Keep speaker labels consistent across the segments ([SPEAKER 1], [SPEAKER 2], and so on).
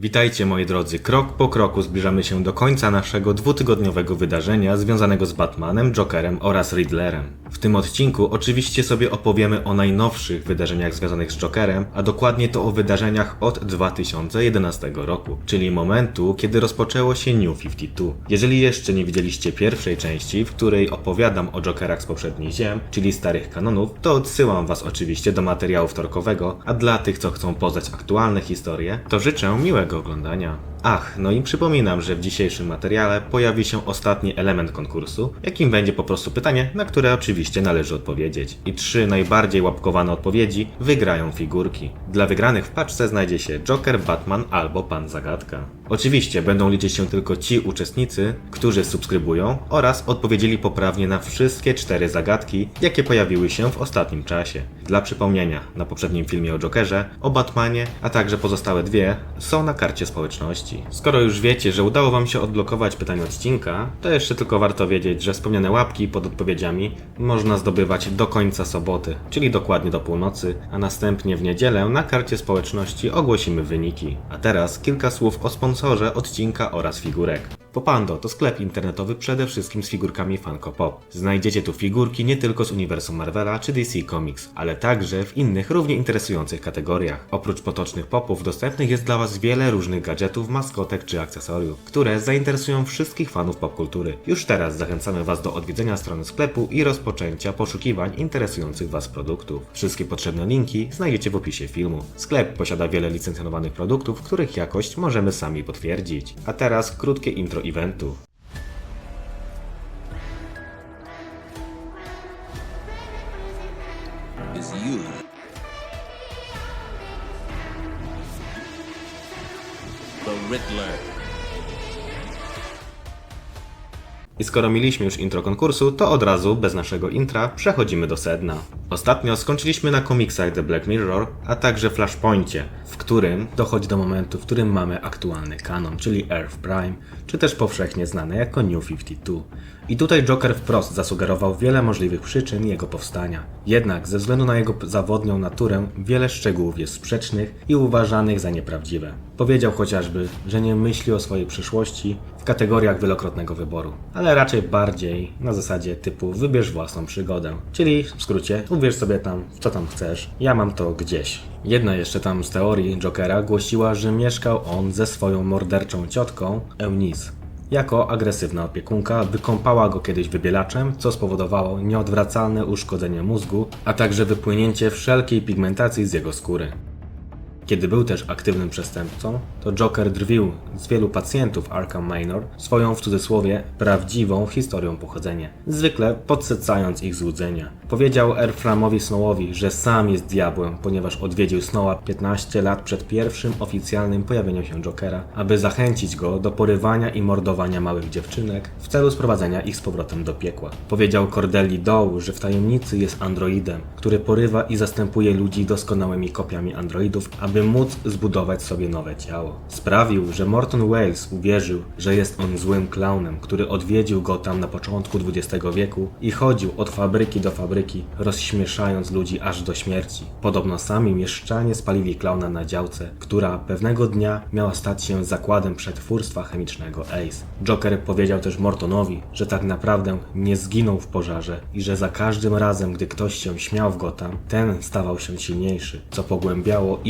[SPEAKER 1] Witajcie moi drodzy, krok po kroku zbliżamy się do końca naszego dwutygodniowego wydarzenia związanego z Batmanem, Jokerem oraz Riddlerem. W tym odcinku oczywiście sobie opowiemy o najnowszych wydarzeniach związanych z Jokerem, a dokładnie to o wydarzeniach od 2011 roku, czyli momentu, kiedy rozpoczęło się New 52. Jeżeli jeszcze nie widzieliście pierwszej części, w której opowiadam o Jokerach z poprzednich ziem, czyli starych kanonów, to odsyłam was oczywiście do materiału wtorkowego, a dla tych, co chcą poznać aktualne historie, to życzę miłego oglądania. Ach, no i przypominam, że w dzisiejszym materiale pojawi się ostatni element konkursu, jakim będzie po prostu pytanie, na które oczywiście należy odpowiedzieć. I trzy najbardziej łapkowane odpowiedzi wygrają figurki. Dla wygranych w paczce znajdzie się Joker, Batman albo Pan Zagadka. Oczywiście będą liczyć się tylko ci uczestnicy, którzy subskrybują oraz odpowiedzieli poprawnie na wszystkie cztery zagadki, jakie pojawiły się w ostatnim czasie. Dla przypomnienia, na poprzednim filmie o Jokerze, o Batmanie, a także pozostałe dwie są na karcie społeczności. Skoro już wiecie, że udało Wam się odblokować pytanie odcinka, to jeszcze tylko warto wiedzieć, że wspomniane łapki pod odpowiedziami można zdobywać do końca soboty, czyli dokładnie do północy, a następnie w niedzielę na karcie społeczności ogłosimy wyniki. A teraz kilka słów o sponsorze odcinka oraz figurek. Popando to sklep internetowy przede wszystkim z figurkami Funko Pop. Znajdziecie tu figurki nie tylko z uniwersum Marvela czy DC Comics, ale także w innych równie interesujących kategoriach. Oprócz potocznych popów dostępnych jest dla Was wiele różnych gadżetów, maskotek czy akcesoriów, które zainteresują wszystkich fanów popkultury. Już teraz zachęcamy Was do odwiedzenia strony sklepu i rozpoczęcia poszukiwań interesujących Was produktów. Wszystkie potrzebne linki znajdziecie w opisie filmu. Sklep posiada wiele licencjonowanych produktów, których jakość możemy sami potwierdzić. A teraz krótkie intro eventu.
[SPEAKER 2] is you. The Riddler.
[SPEAKER 1] I skoro mieliśmy już intro konkursu, to od razu, bez naszego intra, przechodzimy do sedna. Ostatnio skończyliśmy na komiksach The Black Mirror, a także Flashpoincie, w którym dochodzi do momentu, w którym mamy aktualny kanon, czyli Earth Prime, czy też powszechnie znane jako New 52. I tutaj Joker wprost zasugerował wiele możliwych przyczyn jego powstania. Jednak ze względu na jego zawodnią naturę, wiele szczegółów jest sprzecznych i uważanych za nieprawdziwe. Powiedział chociażby, że nie myśli o swojej przyszłości kategoriach wielokrotnego wyboru, ale raczej bardziej na zasadzie typu wybierz własną przygodę. Czyli w skrócie, ubierz sobie tam, co tam chcesz, ja mam to gdzieś. Jedna jeszcze tam z teorii Jokera głosiła, że mieszkał on ze swoją morderczą ciotką Eunice. Jako agresywna opiekunka wykąpała go kiedyś wybielaczem, co spowodowało nieodwracalne uszkodzenie mózgu, a także wypłynięcie wszelkiej pigmentacji z jego skóry. Kiedy był też aktywnym przestępcą, to Joker drwił z wielu pacjentów Arkham Manor swoją w cudzysłowie prawdziwą historią pochodzenia, zwykle podsycając ich złudzenia. Powiedział Erframowi Snowowi, że sam jest diabłem, ponieważ odwiedził Snowa 15 lat przed pierwszym oficjalnym pojawieniem się Jokera, aby zachęcić go do porywania i mordowania małych dziewczynek w celu sprowadzenia ich z powrotem do piekła. Powiedział Cordeli Dow, że w tajemnicy jest androidem, który porywa i zastępuje ludzi doskonałymi kopiami androidów, aby móc zbudować sobie nowe ciało. Sprawił, że Morton Wales uwierzył, że jest on złym klaunem, który odwiedził go tam na początku XX wieku i chodził od fabryki do fabryki, rozśmieszając ludzi aż do śmierci. Podobno sami mieszczanie spalili klauna na działce, która pewnego dnia miała stać się zakładem przetwórstwa chemicznego ACE. Joker powiedział też Mortonowi, że tak naprawdę nie zginął w pożarze i że za każdym razem, gdy ktoś się śmiał w Gotham, ten stawał się silniejszy, co pogłębiało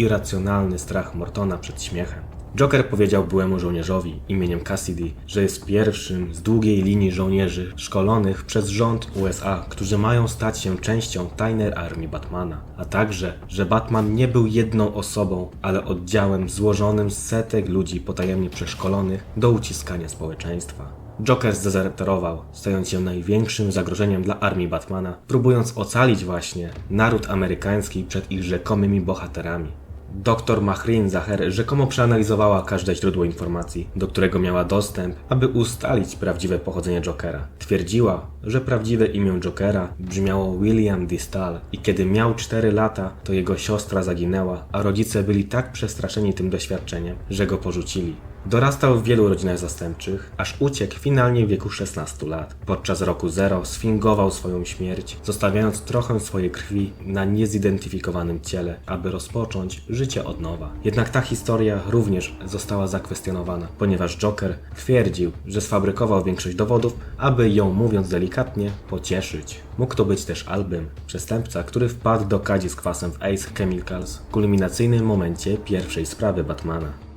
[SPEAKER 1] irracjonalny strach Mortona przed śmiechem. Joker powiedział byłemu żołnierzowi imieniem Cassidy, że jest pierwszym z długiej linii żołnierzy szkolonych przez rząd USA, którzy mają stać się częścią tajnej armii Batmana, a także, że Batman nie był jedną osobą, ale oddziałem złożonym z setek ludzi potajemnie przeszkolonych do uciskania społeczeństwa. Joker zdezerterował, stając się największym zagrożeniem dla armii Batmana, próbując ocalić właśnie naród amerykański przed ich rzekomymi bohaterami. Doktor Mahrin Zaher rzekomo przeanalizowała każde źródło informacji, do którego miała dostęp, aby ustalić prawdziwe pochodzenie Jokera. Twierdziła, że prawdziwe imię Jokera brzmiało William Distal i kiedy miał 4 lata, to jego siostra zaginęła, a rodzice byli tak przestraszeni tym doświadczeniem, że go porzucili. Dorastał w wielu rodzinach zastępczych, aż uciekł finalnie w wieku 16 lat. Podczas roku zero sfingował swoją śmierć, zostawiając trochę swojej krwi na niezidentyfikowanym ciele, aby rozpocząć życie od nowa. Jednak ta historia również została zakwestionowana, ponieważ Joker twierdził, że sfabrykował większość dowodów, aby ją, mówiąc delikatnie, pocieszyć. Mógł to być też Albym, przestępca, który wpadł do kadzi z kwasem w Ace Chemicals w kulminacyjnym momencie pierwszej sprawy Batmana.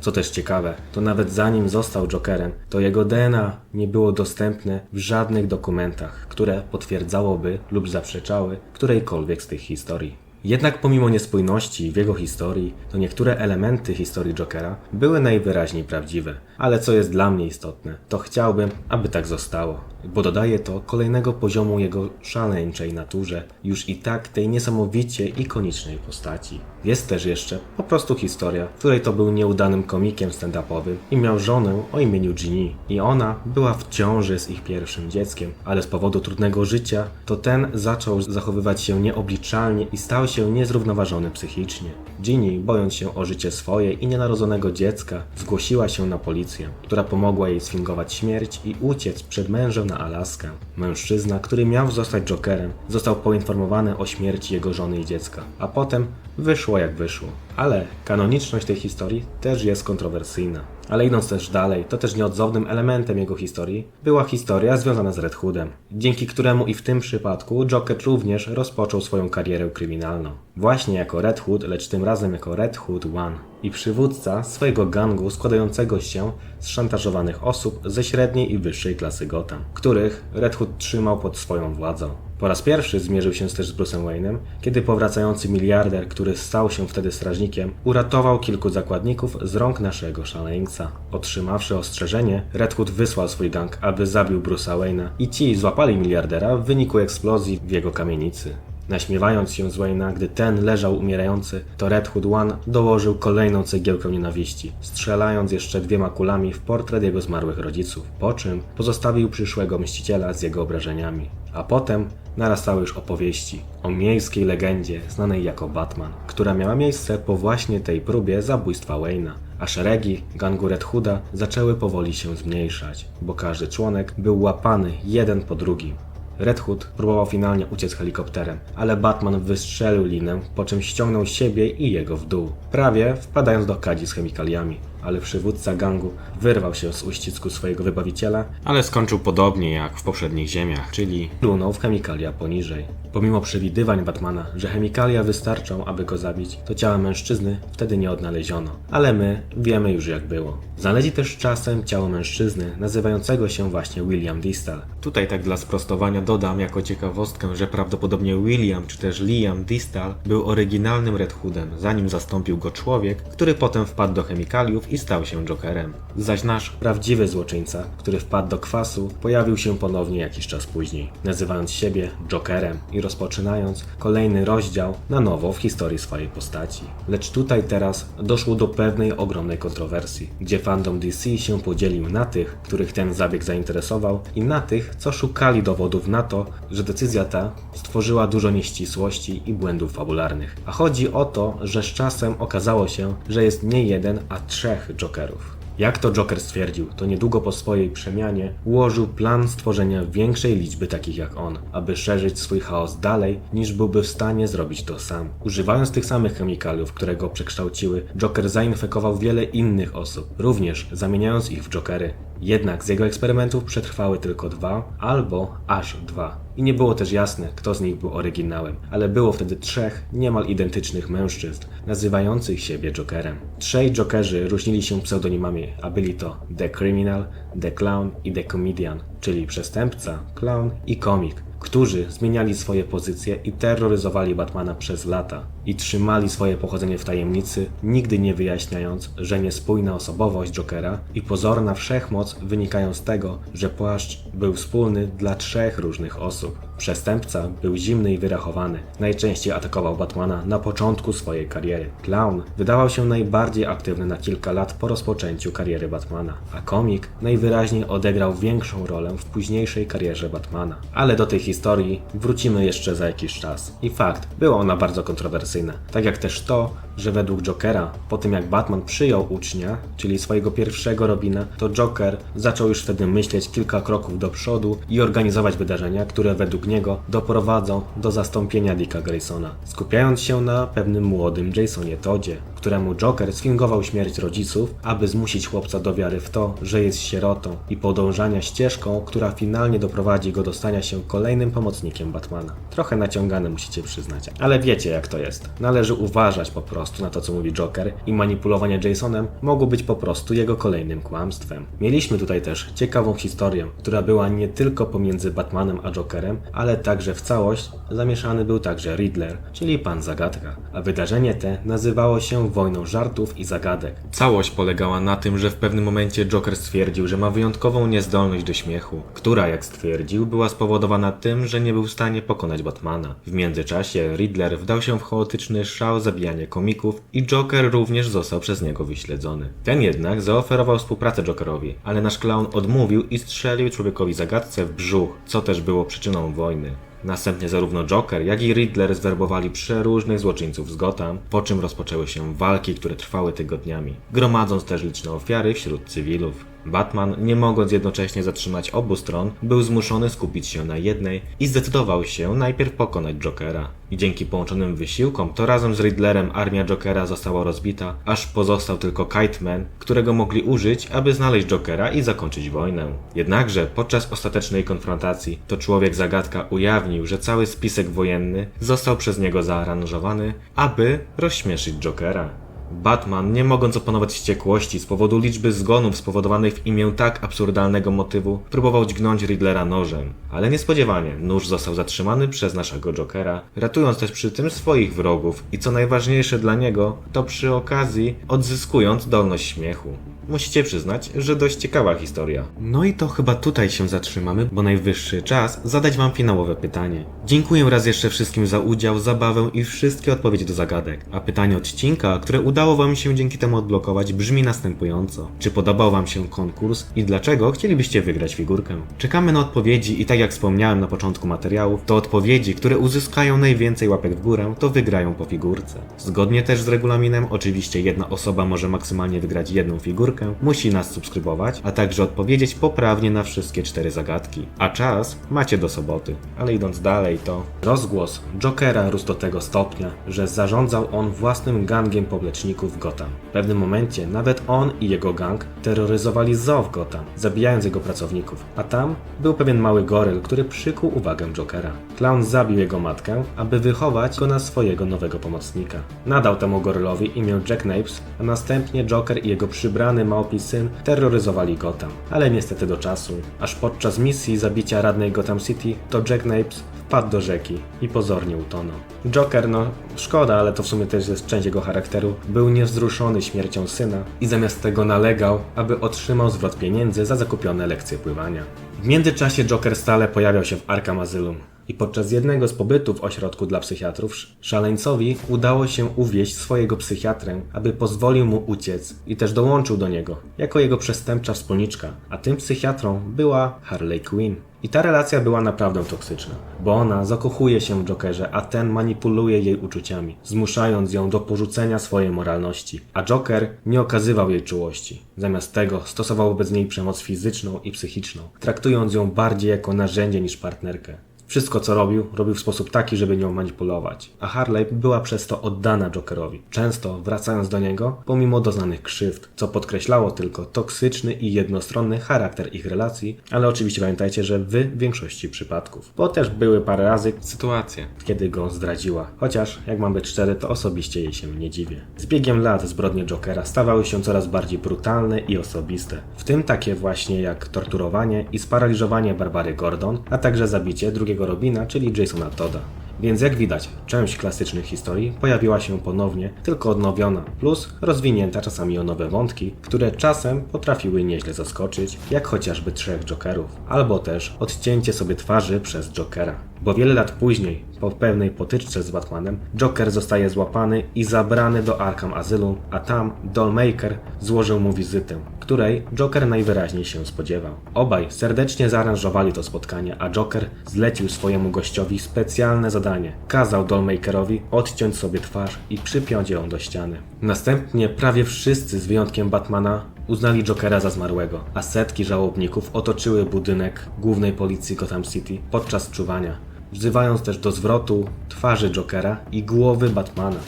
[SPEAKER 1] Co też ciekawe, to nawet zanim został Jokerem, to jego DNA nie było dostępne w żadnych dokumentach, które potwierdzałoby lub zaprzeczały którejkolwiek z tych historii. Jednak pomimo niespójności w jego historii, to niektóre elementy historii Jokera były najwyraźniej prawdziwe. Ale co jest dla mnie istotne, to chciałbym, aby tak zostało, bo dodaje to kolejnego poziomu jego szaleńczej naturze, już i tak tej niesamowicie ikonicznej postaci. Jest też jeszcze po prostu historia, w której to był nieudanym komikiem stand-upowym i miał żonę o imieniu Ginny. I ona była w ciąży z ich pierwszym dzieckiem, ale z powodu trudnego życia, to ten zaczął zachowywać się nieobliczalnie i stał się niezrównoważony psychicznie. Ginny, bojąc się o życie swoje i nienarodzonego dziecka, zgłosiła się na policję, która pomogła jej sfingować śmierć i uciec przed mężem na Alaskę. Mężczyzna, który miał zostać Jokerem, został poinformowany o śmierci jego żony i dziecka, a potem wyszło jak wyszło. Ale kanoniczność tej historii też jest kontrowersyjna. Ale idąc też dalej, to też nieodzownym elementem jego historii była historia związana z Red Hoodem, dzięki któremu i w tym przypadku Joker również rozpoczął swoją karierę kryminalną. Właśnie jako Red Hood, lecz tym razem jako Red Hood One i przywódca swojego gangu składającego się z szantażowanych osób ze średniej i wyższej klasy Gotham, których Red Hood trzymał pod swoją władzą. Po raz pierwszy zmierzył się też z Bruce'em Wayne'em, kiedy powracający miliarder, który stał się wtedy strażnikiem, uratował kilku zakładników z rąk naszego szaleńca. Otrzymawszy ostrzeżenie, Red Hood wysłał swój gang, aby zabił Bruce'a Wayne'a i ci złapali miliardera w wyniku eksplozji w jego kamienicy. Naśmiewając się z Wayne'a, gdy ten leżał umierający, to Red Hood One dołożył kolejną cegiełkę nienawiści, strzelając jeszcze dwiema kulami w portret jego zmarłych rodziców, po czym pozostawił przyszłego mściciela z jego obrażeniami. A potem narastały już opowieści o miejskiej legendzie znanej jako Batman, która miała miejsce po właśnie tej próbie zabójstwa Wayne'a. A szeregi gangu Red Hooda zaczęły powoli się zmniejszać, bo każdy członek był łapany jeden po drugim. Red Hood próbował finalnie uciec helikopterem, ale Batman wystrzelił linę, po czym ściągnął siebie i jego w dół, prawie wpadając do kadzi z chemikaliami. Ale przywódca gangu wyrwał się z uścisku swojego wybawiciela, ale skończył podobnie jak w poprzednich ziemiach, czyli runął w chemikalia poniżej. Pomimo przewidywań Batmana, że chemikalia wystarczą, aby go zabić, to ciała mężczyzny wtedy nie odnaleziono. Ale my wiemy już jak było. Znaleźli też czasem ciało mężczyzny nazywającego się właśnie William Distal. Tutaj tak dla sprostowania dodam jako ciekawostkę, że prawdopodobnie William czy też Liam Distal był oryginalnym Red Hoodem, zanim zastąpił go człowiek, który potem wpadł do chemikaliów i stał się Jokerem. Zaś nasz prawdziwy złoczyńca, który wpadł do kwasu, pojawił się ponownie jakiś czas później, nazywając siebie Jokerem i rozpoczynając kolejny rozdział na nowo w historii swojej postaci. Lecz tutaj teraz doszło do pewnej ogromnej kontrowersji, gdzie fandom DC się podzielił na tych, których ten zabieg zainteresował i na tych, co szukali dowodów na to, że decyzja ta stworzyła dużo nieścisłości i błędów fabularnych. A chodzi o to, że z czasem okazało się, że jest nie jeden, a trzech Jokerów. Jak to Joker stwierdził, to niedługo po swojej przemianie ułożył plan stworzenia większej liczby takich jak on, aby szerzyć swój chaos dalej, niż byłby w stanie zrobić to sam. Używając tych samych chemikaliów, które go przekształciły, Joker zainfekował wiele innych osób, również zamieniając ich w Jokery. Jednak z jego eksperymentów przetrwały tylko dwa, albo aż dwa. I nie było też jasne, kto z nich był oryginałem, ale było wtedy trzech niemal identycznych mężczyzn, nazywających siebie Jokerem. Trzej Jokerzy różnili się pseudonimami, a byli to The Criminal, The Clown i The Comedian, czyli przestępca, clown i komik, którzy zmieniali swoje pozycje i terroryzowali Batmana przez lata i trzymali swoje pochodzenie w tajemnicy, nigdy nie wyjaśniając, że niespójna osobowość Jokera i pozorna wszechmoc wynikają z tego, że płaszcz był wspólny dla trzech różnych osób. Przestępca był zimny i wyrachowany. Najczęściej atakował Batmana na początku swojej kariery. Clown wydawał się najbardziej aktywny na kilka lat po rozpoczęciu kariery Batmana, a komik najwyraźniej odegrał większą rolę w późniejszej karierze Batmana. Ale do tej historii wrócimy jeszcze za jakiś czas. I fakt, była ona bardzo kontrowersyjna. Tak jak też to, że według Jokera, po tym jak Batman przyjął ucznia, czyli swojego pierwszego Robina, to Joker zaczął już wtedy myśleć kilka kroków do przodu i organizować wydarzenia, które według niego doprowadzą do zastąpienia Dicka Graysona, skupiając się na pewnym młodym Jasonie Toddzie, któremu Joker sfingował śmierć rodziców, aby zmusić chłopca do wiary w to, że jest sierotą i podążania ścieżką, która finalnie doprowadzi go do stania się kolejnym pomocnikiem Batmana. Trochę naciągane musicie przyznać, ale wiecie jak to jest. Należy uważać po prostu na to, co mówi Joker i manipulowanie Jasonem mogło być po prostu jego kolejnym kłamstwem. Mieliśmy tutaj też ciekawą historię, która była nie tylko pomiędzy Batmanem a Jokerem, ale także w całość zamieszany był także Riddler, czyli Pan Zagadka, a wydarzenie te nazywało się Wojną Żartów i Zagadek. Całość polegała na tym, że w pewnym momencie Joker stwierdził, że ma wyjątkową niezdolność do śmiechu, która, jak stwierdził, była spowodowana tym, że nie był w stanie pokonać Batmana. W międzyczasie Riddler wdał się w chaotyczny szał zabijania komików i Joker również został przez niego wyśledzony. Ten jednak zaoferował współpracę Jokerowi, ale nasz clown odmówił i strzelił człowiekowi zagadce w brzuch, co też było przyczyną wojny. Następnie zarówno Joker, jak i Riddler zwerbowali przeróżnych złoczyńców z Gotham, po czym rozpoczęły się walki, które trwały tygodniami, gromadząc też liczne ofiary wśród cywilów. Batman, nie mogąc jednocześnie zatrzymać obu stron, był zmuszony skupić się na jednej i zdecydował się najpierw pokonać Jokera. Dzięki połączonym wysiłkom, to razem z Riddlerem armia Jokera została rozbita, aż pozostał tylko Kite Man, którego mogli użyć, aby znaleźć Jokera i zakończyć wojnę. Jednakże podczas ostatecznej konfrontacji to człowiek zagadka ujawnił, że cały spisek wojenny został przez niego zaaranżowany, aby rozśmieszyć Jokera. Batman, nie mogąc opanować wściekłości z powodu liczby zgonów spowodowanych w imię tak absurdalnego motywu, próbował dźgnąć Riddlera nożem. Ale niespodziewanie, nóż został zatrzymany przez naszego Jokera, ratując też przy tym swoich wrogów i co najważniejsze dla niego, to przy okazji odzyskując dolność śmiechu. Musicie przyznać, że dość ciekawa historia. No i to chyba tutaj się zatrzymamy, bo najwyższy czas zadać wam finałowe pytanie. Dziękuję raz jeszcze wszystkim za udział, zabawę i wszystkie odpowiedzi do zagadek. A pytanie odcinka, które udało wam się dzięki temu odblokować, brzmi następująco. Czy podobał wam się konkurs i dlaczego chcielibyście wygrać figurkę? Czekamy na odpowiedzi i tak jak wspomniałem na początku materiału, to odpowiedzi, które uzyskają najwięcej łapek w górę, to wygrają po figurce. Zgodnie też z regulaminem, oczywiście jedna osoba może maksymalnie wygrać jedną figurkę, musi nas subskrybować, a także odpowiedzieć poprawnie na wszystkie cztery zagadki. A czas macie do soboty. Ale idąc dalej, to rozgłos Jokera rósł do tego stopnia, że zarządzał on własnym gangiem popleczników w Gotham. W pewnym momencie nawet on i jego gang terroryzowali zoo w Gotham, zabijając jego pracowników. A tam był pewien mały goryl, który przykuł uwagę Jokera. Clown zabił jego matkę, aby wychować go na swojego nowego pomocnika. Nadał temu gorylowi imię Jack Napes, a następnie Joker i jego przybrany małpi syn terroryzowali Gotham. Ale niestety do czasu, aż podczas misji zabicia radnej Gotham City, to Jack Napes wpadł do rzeki i pozornie utonął. Joker, no szkoda, ale to w sumie też jest część jego charakteru, był niewzruszony śmiercią syna i zamiast tego nalegał, aby otrzymał zwrot pieniędzy za zakupione lekcje pływania. W międzyczasie Joker stale pojawiał się w Arkham Asylum. I podczas jednego z pobytów w ośrodku dla psychiatrów sz- szaleńcowi udało się uwieść swojego psychiatrę, aby pozwolił mu uciec i też dołączył do niego, jako jego przestępcza wspólniczka, a tym psychiatrą była Harley Quinn. I ta relacja była naprawdę toksyczna, bo ona zakochuje się w Jokerze, a ten manipuluje jej uczuciami, zmuszając ją do porzucenia swojej moralności. A Joker nie okazywał jej czułości. Zamiast tego stosował wobec niej przemoc fizyczną i psychiczną, traktując ją bardziej jako narzędzie niż partnerkę. Wszystko co robił, robił w sposób taki, żeby nią manipulować, a Harley była przez to oddana Jokerowi, często wracając do niego pomimo doznanych krzywd, co podkreślało tylko toksyczny i jednostronny charakter ich relacji, ale oczywiście pamiętajcie, że w większości przypadków, bo też były parę razy sytuacje, kiedy go zdradziła, chociaż jak mam być szczery, to osobiście jej się nie dziwię. Z biegiem lat zbrodnie Jokera stawały się coraz bardziej brutalne i osobiste, w tym takie właśnie jak torturowanie i sparaliżowanie Barbary Gordon, a także zabicie drugiego Robina, czyli Jasona Todda. Więc jak widać, część klasycznych historii pojawiła się ponownie, tylko odnowiona, plus rozwinięta czasami o nowe wątki, które czasem potrafiły nieźle zaskoczyć, jak chociażby trzech Jokerów, albo też odcięcie sobie twarzy przez Jokera. Bo wiele lat później, po pewnej potyczce z Batmanem, Joker zostaje złapany i zabrany do Arkham Asylum, a tam Dollmaker złożył mu wizytę, której Joker najwyraźniej się spodziewał. Obaj serdecznie zaaranżowali to spotkanie, a Joker zlecił swojemu gościowi specjalne zadanie. Kazał Dollmakerowi odciąć sobie twarz i przypiąć ją do ściany. Następnie prawie wszyscy z wyjątkiem Batmana uznali Jokera za zmarłego, a setki żałobników otoczyły budynek głównej policji Gotham City podczas czuwania, wzywając też do zwrotu twarzy Jokera i głowy Batmana.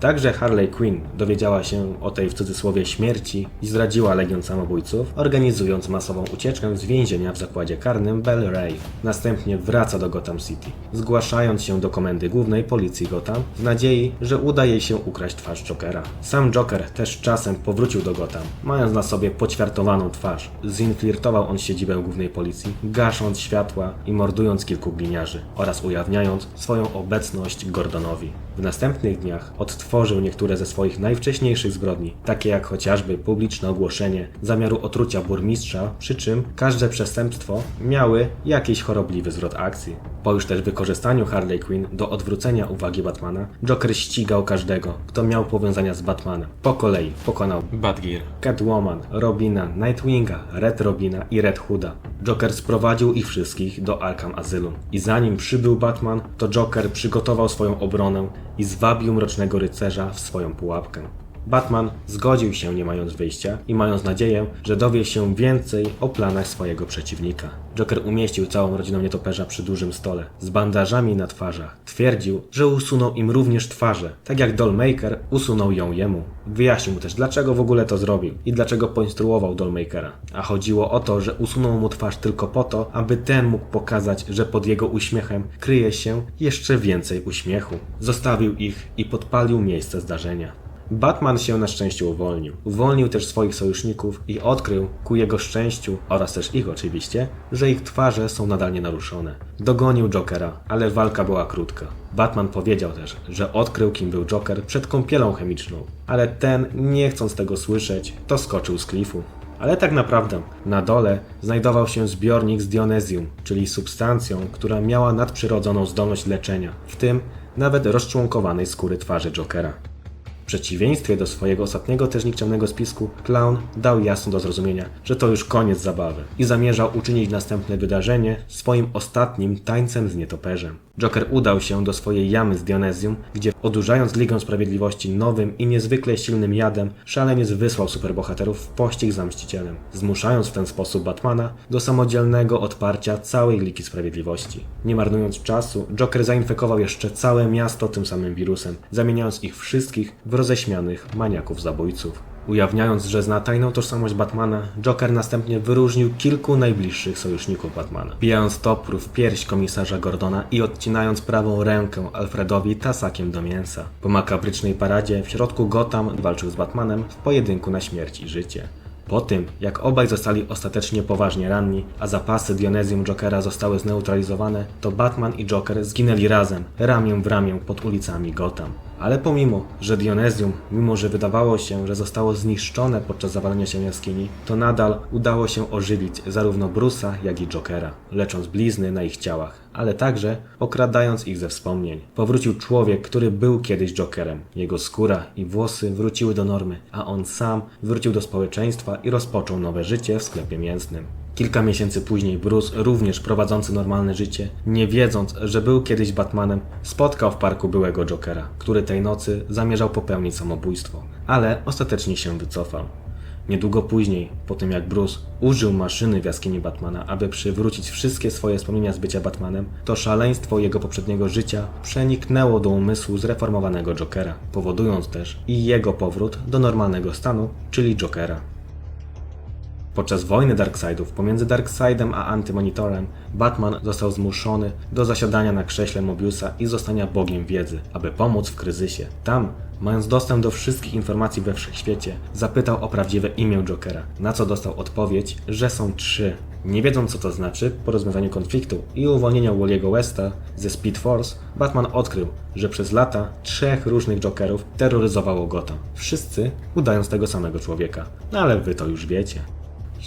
[SPEAKER 1] Także Harley Quinn dowiedziała się o tej w cudzysłowie śmierci i zdradziła Legion Samobójców, organizując masową ucieczkę z więzienia w zakładzie karnym Bel Ray. Następnie wraca do Gotham City, zgłaszając się do komendy głównej policji Gotham w nadziei, że uda jej się ukraść twarz Jokera. Sam Joker też czasem powrócił do Gotham, mając na sobie poćwiartowaną twarz. Zinflirtował on siedzibę głównej policji, gasząc światła i mordując kilku gliniarzy oraz ujawniając swoją obecność Gordonowi. W następnych dniach odtworzył niektóre ze swoich najwcześniejszych zbrodni, takie jak chociażby publiczne ogłoszenie zamiaru otrucia burmistrza, przy czym każde przestępstwo miały jakiś chorobliwy zwrot akcji. Po już też wykorzystaniu Harley Quinn do odwrócenia uwagi Batmana, Joker ścigał każdego, kto miał powiązania z Batmanem. Po kolei pokonał
[SPEAKER 3] Badgear.
[SPEAKER 1] Catwoman, Robina, Nightwinga, Red Robina i Red Hooda. Joker sprowadził ich wszystkich do Arkham Asylum. I zanim przybył Batman, to Joker przygotował swoją obronę i zwabił Mrocznego Rycerza w swoją pułapkę. Batman zgodził się nie mając wyjścia i mając nadzieję, że dowie się więcej o planach swojego przeciwnika. Joker umieścił całą rodzinę nietoperza przy dużym stole, z bandażami na twarzach. Twierdził, że usunął im również twarze, tak jak Dollmaker usunął ją jemu. Wyjaśnił mu też, dlaczego w ogóle to zrobił i dlaczego poinstruował Dollmakera. A chodziło o to, że usunął mu twarz tylko po to, aby ten mógł pokazać, że pod jego uśmiechem kryje się jeszcze więcej uśmiechu. Zostawił ich i podpalił miejsce zdarzenia. Batman się na szczęście uwolnił. Uwolnił też swoich sojuszników i odkrył, ku jego szczęściu, oraz też ich oczywiście, że ich twarze są nadal nienaruszone. Dogonił Jokera, ale walka była krótka. Batman powiedział też, że odkrył kim był Joker przed kąpielą chemiczną, ale ten, nie chcąc tego słyszeć, to skoczył z klifu. Ale tak naprawdę na dole znajdował się zbiornik z Dionezjum, czyli substancją, która miała nadprzyrodzoną zdolność leczenia, w tym nawet rozczłonkowanej skóry twarzy Jokera. W przeciwieństwie do swojego ostatniego też nikczemnego spisku, Clown dał jasno do zrozumienia, że to już koniec zabawy i zamierzał uczynić następne wydarzenie swoim ostatnim tańcem z nietoperzem. Joker udał się do swojej jamy z Dionezjum, gdzie odurzając Ligę Sprawiedliwości nowym i niezwykle silnym jadem, szaleniec wysłał superbohaterów w pościg za mścicielem, zmuszając w ten sposób Batmana do samodzielnego odparcia całej Ligi Sprawiedliwości. Nie marnując czasu, Joker zainfekował jeszcze całe miasto tym samym wirusem, zamieniając ich wszystkich w roześmianych maniaków zabójców. Ujawniając, że zna tajną tożsamość Batmana, Joker następnie wyróżnił kilku najbliższych sojuszników Batmana, bijając topór w pierś komisarza Gordona i odcinając prawą rękę Alfredowi tasakiem do mięsa. Po makabrycznej paradzie w środku Gotham walczył z Batmanem w pojedynku na śmierć i życie. Po tym, jak obaj zostali ostatecznie poważnie ranni, a zapasy Dionezjum Jokera zostały zneutralizowane, to Batman i Joker zginęli razem, ramię w ramię pod ulicami Gotham. Ale pomimo, że Dionezjum, mimo że wydawało się, że zostało zniszczone podczas zawalenia się jaskini, to nadal udało się ożywić zarówno Bruce'a, jak i Jokera, lecząc blizny na ich ciałach, ale także okradając ich ze wspomnień. Powrócił człowiek, który był kiedyś Jokerem. Jego skóra i włosy wróciły do normy, a on sam wrócił do społeczeństwa i rozpoczął nowe życie w sklepie mięsnym. Kilka miesięcy później Bruce, również prowadzący normalne życie, nie wiedząc, że był kiedyś Batmanem, spotkał w parku byłego Jokera, który tej nocy zamierzał popełnić samobójstwo, ale ostatecznie się wycofał. Niedługo później, po tym jak Bruce użył maszyny w jaskini Batmana, aby przywrócić wszystkie swoje wspomnienia z bycia Batmanem, to szaleństwo jego poprzedniego życia przeniknęło do umysłu zreformowanego Jokera, powodując też i jego powrót do normalnego stanu, czyli Jokera. Podczas wojny Darkseidów pomiędzy Darkseidem a Antymonitorem, Batman został zmuszony do zasiadania na krześle Mobiusa i zostania bogiem wiedzy, aby pomóc w kryzysie. Tam mając dostęp do wszystkich informacji we wszechświecie, zapytał o prawdziwe imię Jokera, na co dostał odpowiedź, że są trzy. Nie wiedząc co to znaczy, po rozwiązaniu konfliktu i uwolnieniu Walliego Westa ze Speed Force, Batman odkrył, że przez lata trzech różnych Jokerów terroryzowało Gotham. Wszyscy udając tego samego człowieka. No ale wy to już wiecie.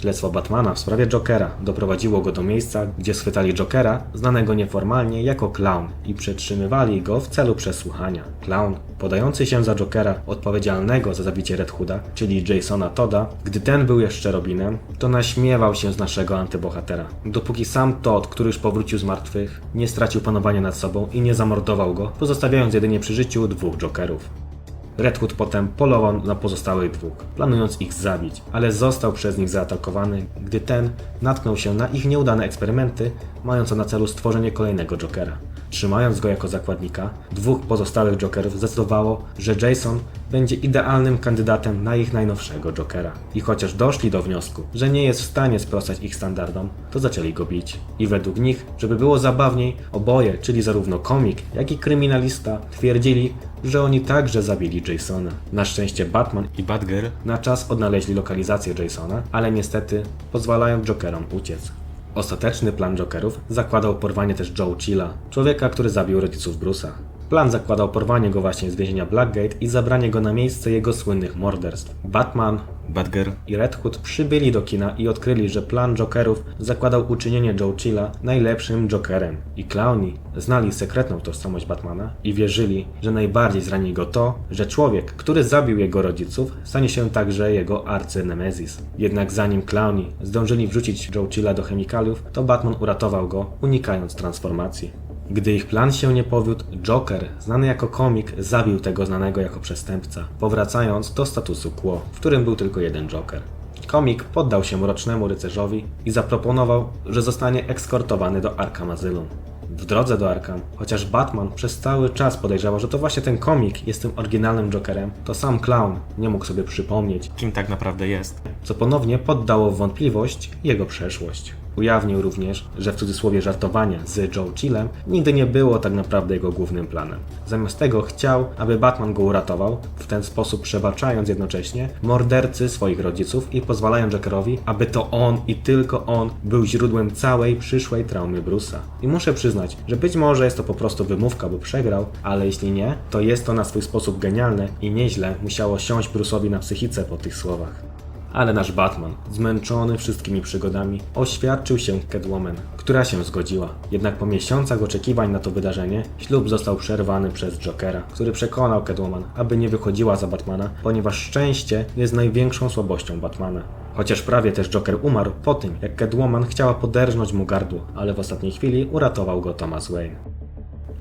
[SPEAKER 1] Śledztwo Batmana w sprawie Jokera doprowadziło go do miejsca, gdzie schwytali Jokera, znanego nieformalnie jako Clown, i przetrzymywali go w celu przesłuchania. Clown, podający się za Jokera odpowiedzialnego za zabicie Red Hooda, czyli Jasona Toda, gdy ten był jeszcze Robinem, to naśmiewał się z naszego antybohatera. Dopóki sam Todd, który już powrócił z martwych, nie stracił panowania nad sobą i nie zamordował go, pozostawiając jedynie przy życiu dwóch Jokerów. Red Hood potem polował na pozostałych dwóch, planując ich zabić, ale został przez nich zaatakowany, gdy ten natknął się na ich nieudane eksperymenty, mające na celu stworzenie kolejnego Jokera. Trzymając go jako zakładnika, dwóch pozostałych Jokerów zdecydowało, że Jason będzie idealnym kandydatem na ich najnowszego Jokera. I chociaż doszli do wniosku, że nie jest w stanie sprostać ich standardom, to zaczęli go bić. I według nich, żeby było zabawniej, oboje, czyli zarówno komik, jak i kryminalista, twierdzili, że oni także zabili Jasona. Na szczęście Batman i Batgirl na czas odnaleźli lokalizację Jasona, ale niestety pozwalają Jokerom uciec. Ostateczny plan Jokerów zakładał porwanie też Joe Chilla, człowieka, który zabił rodziców Bruce'a. Plan zakładał porwanie go właśnie z więzienia Blackgate i zabranie go na miejsce jego słynnych morderstw. Batman, Batgirl i Red Hood przybyli do kina i odkryli, że plan Jokerów zakładał uczynienie Joe Chilla najlepszym Jokerem. I klauni znali sekretną tożsamość Batmana i wierzyli, że najbardziej zrani go to, że człowiek, który zabił jego rodziców, stanie się także jego arcynemezis. Jednak zanim klauni zdążyli wrzucić Joe Chilla do chemikaliów, to Batman uratował go, unikając transformacji. Gdy ich plan się nie powiódł, Joker, znany jako komik, zabił tego znanego jako przestępca, powracając do statusu quo, w którym był tylko jeden Joker. Komik poddał się mrocznemu rycerzowi i zaproponował, że zostanie ekskortowany do Arkham Asylum. W drodze do Arkham, chociaż Batman przez cały czas podejrzewał, że to właśnie ten komik jest tym oryginalnym Jokerem, to sam Clown nie mógł sobie przypomnieć, kim tak naprawdę jest, co ponownie poddało w wątpliwość jego przeszłość. Ujawnił również, że w cudzysłowie żartowanie z Joe Chillem nigdy nie było tak naprawdę jego głównym planem. Zamiast tego chciał, aby Batman go uratował, w ten sposób przebaczając jednocześnie mordercy swoich rodziców i pozwalając Jokerowi, aby to on i tylko on był źródłem całej przyszłej traumy Bruce'a. I muszę przyznać, że być może jest to po prostu wymówka, bo przegrał, ale jeśli nie, to jest to na swój sposób genialne i nieźle musiało siąść Bruce'owi na psychice po tych słowach. Ale nasz Batman, zmęczony wszystkimi przygodami, oświadczył się Catwoman, która się zgodziła. Jednak po miesiącach oczekiwań na to wydarzenie, ślub został przerwany przez Jokera, który przekonał Catwoman, aby nie wychodziła za Batmana, ponieważ szczęście jest największą słabością Batmana. Chociaż prawie też Joker umarł po tym, jak Catwoman chciała poderżnąć mu gardło, ale w ostatniej chwili uratował go Thomas Wayne.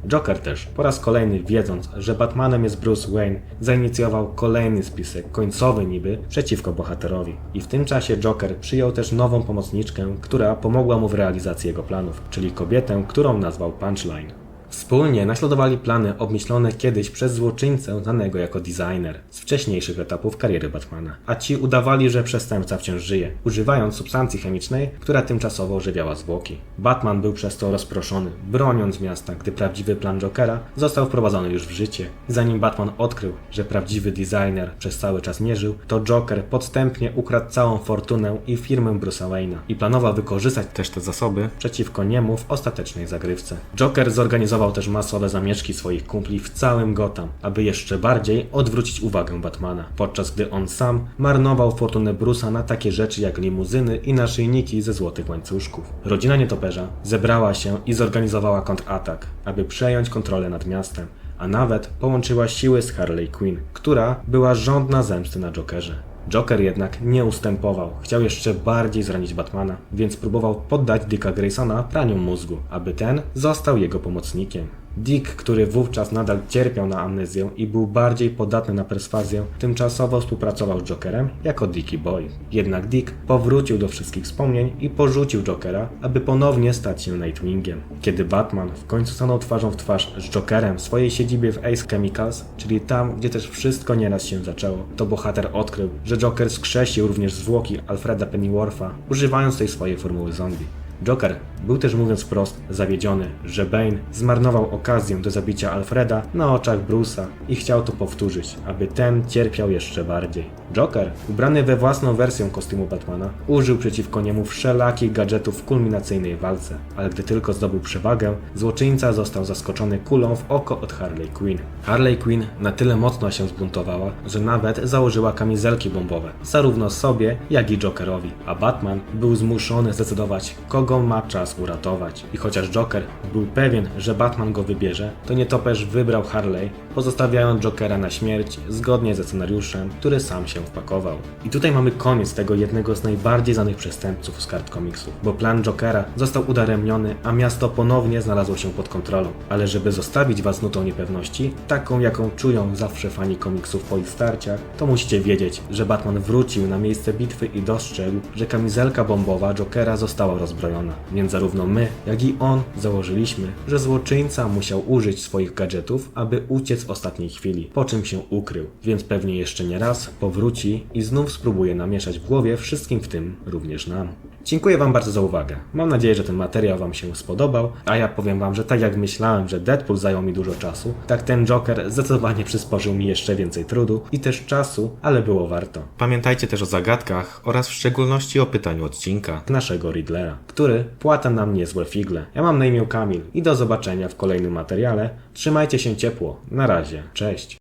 [SPEAKER 1] Joker też, po raz kolejny wiedząc, że Batmanem jest Bruce Wayne, zainicjował kolejny spisek, końcowy niby, przeciwko bohaterowi. I w tym czasie Joker przyjął też nową pomocniczkę, która pomogła mu w realizacji jego planów, czyli kobietę, którą nazwał Punchline. Wspólnie naśladowali plany obmyślone kiedyś przez złoczyńcę znanego jako designer z wcześniejszych etapów kariery Batmana, a ci udawali, że przestępca wciąż żyje, używając substancji chemicznej, która tymczasowo ożywiała zwłoki. Batman był przez to rozproszony, broniąc miasta, gdy prawdziwy plan Jokera został wprowadzony już w życie. Zanim Batman odkrył, że prawdziwy designer przez cały czas nie żył, to Joker podstępnie ukradł całą fortunę i firmę Bruce'a Wayne'a i planował wykorzystać też te zasoby przeciwko niemu w ostatecznej zagrywce. Joker zorganizował też masowe zamieszki swoich kumpli w całym Gotham, aby jeszcze bardziej odwrócić uwagę Batmana, podczas gdy on sam marnował fortunę Bruce'a na takie rzeczy jak limuzyny i naszyjniki ze złotych łańcuszków. Rodzina nietoperza zebrała się i zorganizowała kontratak, aby przejąć kontrolę nad miastem, a nawet połączyła siły z Harley Quinn, która była żądna zemsty na Jokerze. Joker jednak nie ustępował, chciał jeszcze bardziej zranić Batmana, więc próbował poddać Dicka Graysona praniu mózgu, aby ten został jego pomocnikiem. Dick, który wówczas nadal cierpiał na amnezję i był bardziej podatny na perswazję, tymczasowo współpracował z Jokerem jako Dicky Boy. Jednak Dick powrócił do wszystkich wspomnień i porzucił Jokera, aby ponownie stać się Nightwingiem. Kiedy Batman w końcu stanął twarzą w twarz z Jokerem w swojej siedzibie w Ace Chemicals, czyli tam, gdzie też wszystko nieraz się zaczęło, to bohater odkrył, że Joker skrzesił również zwłoki Alfreda Pennywortha, używając tej swojej formuły zombie. Joker Był też mówiąc wprost zawiedziony, że Bane zmarnował okazję do zabicia Alfreda na oczach Bruce'a i chciał to powtórzyć, aby ten cierpiał jeszcze bardziej. Joker, ubrany we własną wersję kostiumu Batmana, użył przeciwko niemu wszelakich gadżetów w kulminacyjnej walce, ale gdy tylko zdobył przewagę, złoczyńca został zaskoczony kulą w oko od Harley Quinn. Harley Quinn na tyle mocno się zbuntowała, że nawet założyła kamizelki bombowe, zarówno sobie, jak i Jokerowi, a Batman był zmuszony zdecydować, kogo ma czas uratować. I chociaż Joker był pewien, że Batman go wybierze, to nietoperz wybrał Harley, pozostawiając Jokera na śmierć zgodnie ze scenariuszem, który sam się wpakował. I tutaj mamy koniec tego jednego z najbardziej znanych przestępców z kart komiksów, bo plan Jokera został udaremniony, a miasto ponownie znalazło się pod kontrolą. Ale żeby zostawić was nutą niepewności, taką jaką czują zawsze fani komiksów po ich starciach, to musicie wiedzieć, że Batman wrócił na miejsce bitwy i dostrzegł, że kamizelka bombowa Jokera została rozbrojona. Więc zarówno my, jak i on założyliśmy, że złoczyńca musiał użyć swoich gadżetów, aby uciec w ostatniej chwili, po czym się ukrył. Więc pewnie jeszcze nie raz powróci i znów spróbuje namieszać w głowie wszystkim w tym, również nam. Dziękuję Wam bardzo za uwagę. Mam nadzieję, że ten materiał Wam się spodobał, a ja powiem Wam, że tak jak myślałem, że Deadpool zajął mi dużo czasu, tak ten Joker zdecydowanie przysporzył mi jeszcze więcej trudu i też czasu, ale było warto. Pamiętajcie też o zagadkach oraz w szczególności o pytaniu odcinka naszego Riddlera, który płata nam niezłe figle. Ja mam na imię Kamil i do zobaczenia w kolejnym materiale. Trzymajcie się ciepło. Na razie. Cześć.